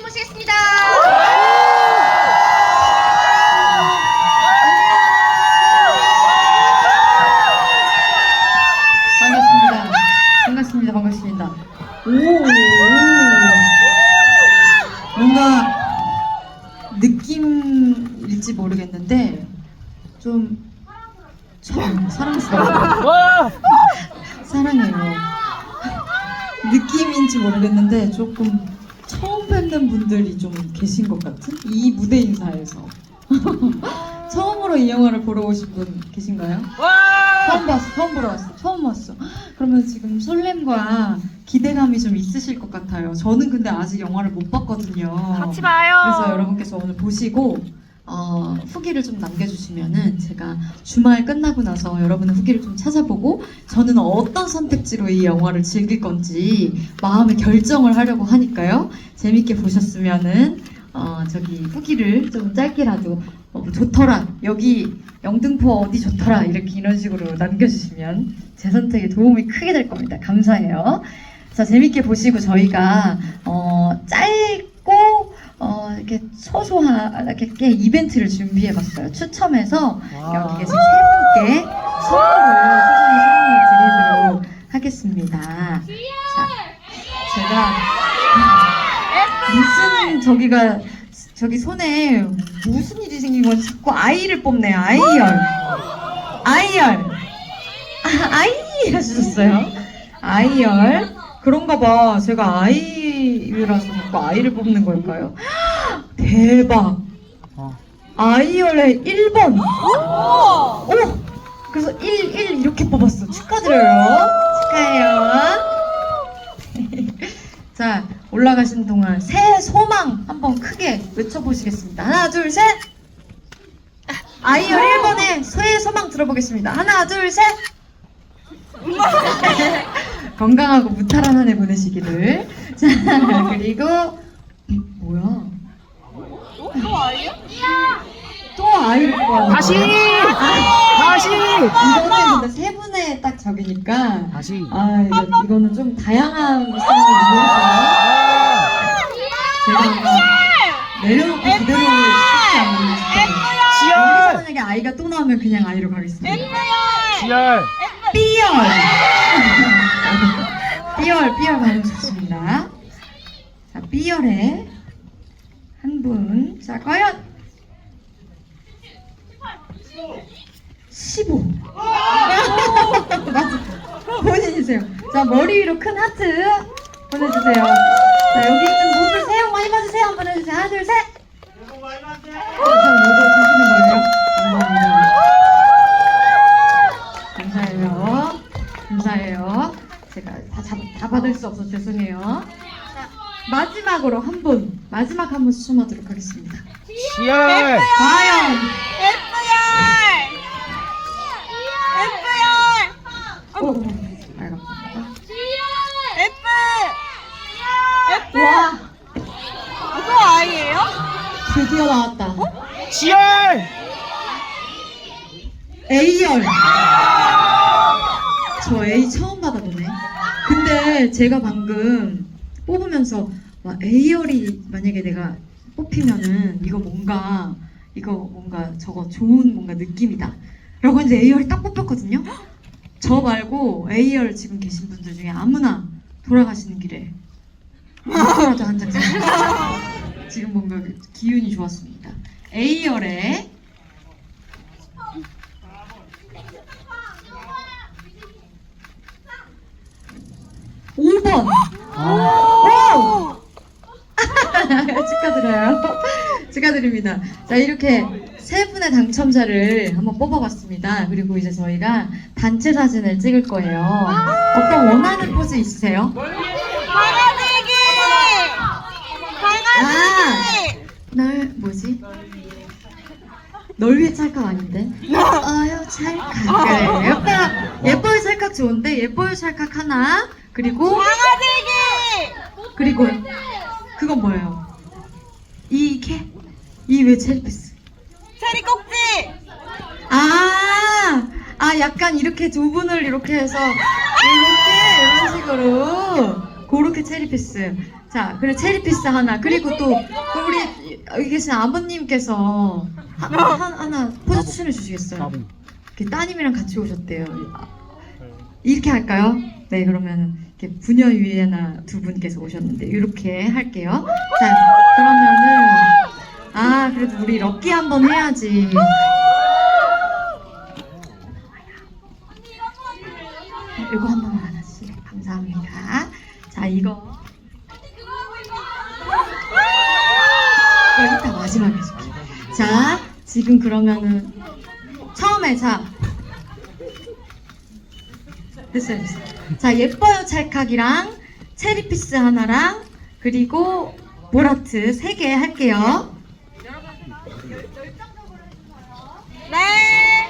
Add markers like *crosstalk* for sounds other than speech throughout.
감독님 모시겠습니다. 반갑습니다. 반갑습니다. 반갑습니다. 오, 오. 뭔가 느낌일지 모르겠는데 좀 참 사랑스러워요. 와! 사랑해요. 느낌인지 모르겠는데 조금 뵙는 분들이 좀 계신 것 같은 이 무대 인사에서 *laughs* 처음으로 이 영화를 보러 오신 분 계신가요? 와! 처음 봤어, 처음 보러 왔어, 처음 왔어. *gasps* 그러면 지금 설렘과 기대감이 좀 있으실 것 같아요. 저는 근데 아직 영화를 못 봤거든요. 같이 봐요. 그래서 여러분께서 오늘 보시고 어, 후기를 좀 남겨주시면은 제가 주말 끝나고 나서 여러분의 후기를 좀 찾아보고 저는 어떤 선택지로 이 영화를 즐길 건지 마음의 결정을 하려고 하니까요. 재밌게 보셨으면은 어, 저기 후기를 좀 짧게라도 어, 뭐 좋더라 여기 영등포 어디 좋더라 이렇게 이런 식으로 남겨주시면 제 선택에 도움이 크게 될 겁니다. 감사해요. 자 재밌게 보시고 저희가 어, 짧고 어, 이렇게 소소하게 이벤트를 준비해봤어요. 추첨해서 여기 계신 세 분께 선물을 소정의 선물을 드리도록 하겠습니다. 자, 제가 무슨 저기가 저기 손에 무슨 일이 생긴 건지 자꾸 아이를 뽑네요. 아이열. 아이열. 아, 아이 하셨어요. 아이열. 그런가 봐. 제가 아이라서 자꾸 아이를 뽑는 걸까요? 대박. 어. 아이열의 1번. 오! 그래서 1, 1 이렇게 뽑았어. 축하드려요. 축하해요. *laughs* 자, 올라가신 동안 새해 소망 한번 크게 외쳐보시겠습니다. 하나, 둘, 셋! 아이열 1번에 새해 소망 들어보겠습니다. 하나, 둘, 셋! *laughs* 건강하고 무탈한 한 해 보내시기를. *laughs* 자, 그리고, 음, 뭐야? 또 아이요? 또 아이를. 다시! 다시! 이거는 근데 세 분의 딱 적이니까. 다시. 아, 이거, 이거는 좀 다양한 상황이 있어요. 제가 뭔가 내려놓고 그대로 하지 않는 지열! 만약에 아이가 또 나오면 그냥 아이로 가겠습니다. 지열! 삐열! *laughs* *laughs* 삐열, 삐열 가면 좋습니다. 자, 삐열에 한 분. 자, 과연 15. 맞아. *laughs* 본인이세요. 자, 머리 위로 큰 하트 보내주세요. 자, 여기 있는 모두 새해 복 많이 받으세요. 한번 해주세요. 하나, 둘, 셋. 자, 모두 주시는 거예요. 받을 수 없어서 죄송해요. 자, 마지막으로 한 분, 마지막 한 분 추첨하도록 하겠습니다. 지열! 과연 알겠습니다. 와, 또 아이예요? 드디어 나왔다. 지열! A열. 저 A 처음 받아보네. 근데 제가 방금 뽑으면서 와 A열이 만약에 내가 뽑히면은 이거 뭔가 이거 뭔가 저거 좋은 뭔가 느낌이다. 라고 이제 A열이 딱 뽑혔거든요. 저 말고 A열 지금 계신 분들 중에 아무나 돌아가시는 길에 이거라도 한 장. 사주세요. *laughs* 지금 뭔가 기운이 좋았습니다. A열에 5 번. 오! *laughs* 축하드려요. 축하드립니다. 자, 이렇게 세 분의 당첨자를 한번 뽑아봤습니다. 그리고 이제 저희가 단체 사진을 찍을 거예요. 어떤 원하는 포즈 있으세요? 강아지기! 강아지기! 널, 뭐지? 널 위해 찰칵 아닌데? 어요 찰칵. 그래, *laughs* 예뻐, 예뻐요 찰칵 좋은데, 예뻐요 찰칵 하나. 그리고, 강아지기! 그리고, 그건 뭐예요? 이게? 이왜 첼피스? 체리 꼭지! 아, 아, 약간 이렇게 두 분을 이렇게 해서, 이렇게, 이런 식으로, 그렇게 체리피스. 자, 그리고 체리피스 하나. 그리고 또 우리 여기 계신 아버님께서 하, 하, 하나 포즈 추천해 주시겠어요? 이렇게 따님이랑 같이 오셨대요. 이렇게 할까요? 네, 그러면 이렇게 부녀 유예나 두 분께서 오셨는데 이렇게 할게요. 자, 그러면은 아, 그래도 우리 럭키 한번 해야지. 이거 한 번만 하나씩. 감사합니다. 자, 이거. 이따 마지막에 해줄게. 자, 지금 그러면은 처음에 자 됐어요, 됐어요. 자, 예뻐요 찰칵이랑 체리피스 하나랑 그리고 보라트 세 개 할게요. 네.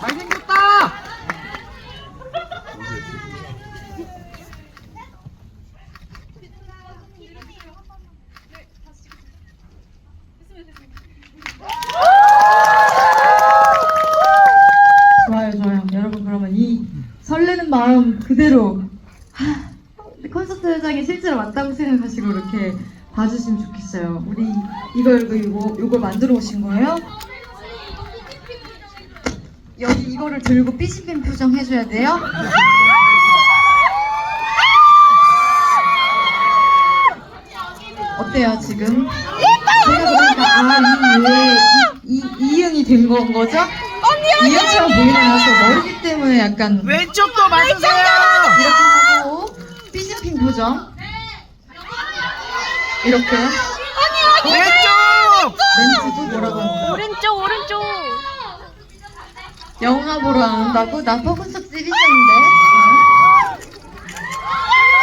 잘생겼다! 좋아요, 좋아요. 여러분 그러면 이 설레는 마음 그대로 하, 콘서트장에 실제로 왔다고 생각하시고 이렇게 봐주시면 좋겠어요. 우리 이거 이거 이거 이걸 만들어 오신 거예요? 여기 이거를 들고 삐진핀 표정 해줘야 돼요. 어때요 지금? 제가 보니까 아이 왜 이, 이응이 된 건 거죠? 이응처럼 보이나요? 저 머리기 때문에 약간 왼쪽도 맞으세요! 이렇게 하고 삐진핀 표정 이렇게 왼쪽! 렌즈도 뭐라고 하는 오른쪽 오른쪽. 영화 보러 안 온다고? 나 콘서트 찌리셨는데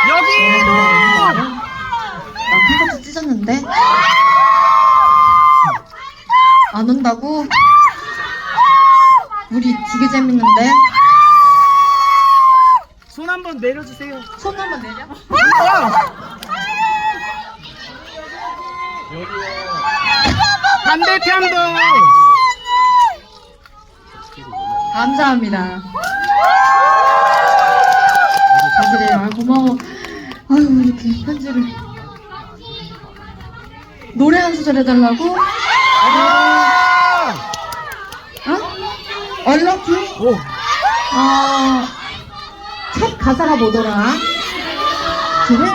여기도! 나 콘서트 찢었는데 안 온다고? 우리 되게 재밌는데 손 한번 내려주세요. 손 한번 내려 반대편도! 감사합니다 아, 고마워 아유 이렇게 편지를 노래 한 소절 해달라고? 아! 어? 얼럭키? 오! 어, 책 가사가 뭐더라? 글을